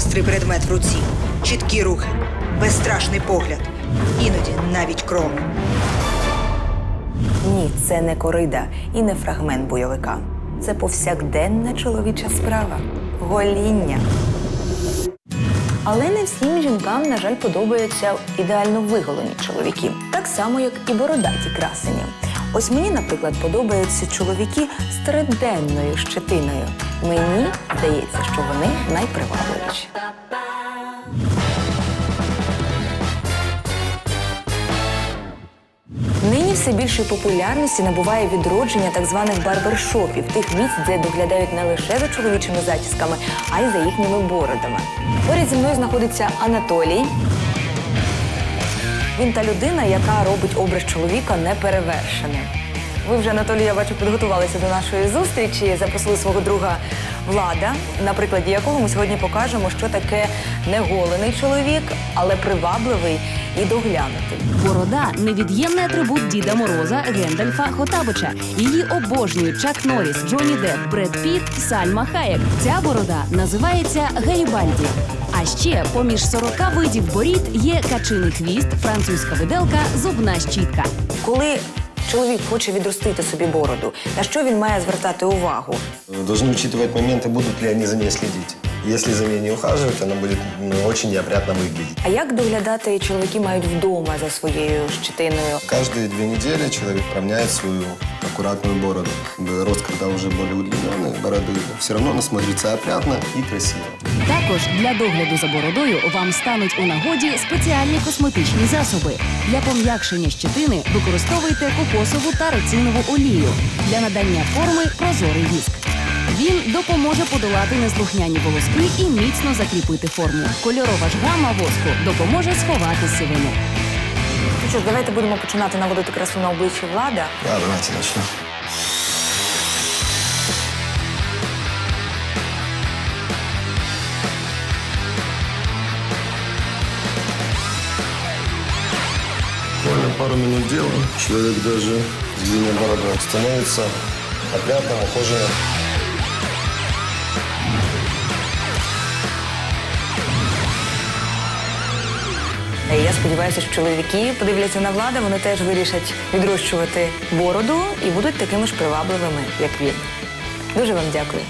Гострий предмет в руці, чіткі рухи, безстрашний погляд, іноді навіть кров. Ні, це не корида і не фрагмент бойовика. Це повсякденна чоловіча справа гоління. Але не всім жінкам, на жаль, подобаються ідеально виголені чоловіки, так само, як і бородаті красені. Ось мені, наприклад, подобаються чоловіки з триденною щетиною. Мені здається, що вони найпривабливіші. Нині все більшої популярності набуває відродження так званих барбершопів, тих місць, де доглядають не лише за чоловічими зачісками, а й за їхніми бородами. Поряд зі мною знаходиться Анатолій. Він та людина, яка робить образ чоловіка неперевершеним. Ви вже, Анатолій, я бачу, підготувалися до нашої зустрічі, запросили свого друга Влада, на прикладі якого ми сьогодні покажемо, що таке неголений чоловік, але привабливий і доглянутий. Борода невід'ємний атрибут Діда Мороза, Гендальфа, Хотабича. Її обожнюють Чак Норріс, Джонні Депп, Бред Піт, Сальма Хаєк. Ця борода називається Гарібальді. А ще поміж 40 видів борід є качиний хвіст, французька виделка, зубна щітка. Коли чоловік хоче відростити собі бороду, на що він має звертати увагу? Должны учитывать моменты, будут ли они за ней следить. Если за ней не ухаживать, она будет ну, очень неопрятно выглядеть. А як доглядати чоловіки мають вдома за своєю щетиною? Каждые две недели человек равняет свою аккуратную бороду. Э, Рост, когда уже более удлиненный, бороды, все равно она смотрится опрятно и красиво. Також для догляду за бородою вам стануть у нагоді спеціальні косметичні засоби. Для пом'якшення щетини використовуйте кокосову та рецинову олію. Для надання форми прозорий віск. Він допоможе подолати неслухняні волоски і міцно закріпити форму. Кольорова ж гама воску допоможе сховати сивину. Ну що ж, давайте будемо починати наводити красу на обличчі влада. Да, давайте начнем. Буквально пару минут делаем. Человек даже с длинной бородой становится опрятным, ухоженным. Я сподіваюся, що чоловіки подивляться на владу, вони теж вирішать відрощувати бороду і будуть такими ж привабливими, як він. Дуже вам дякую.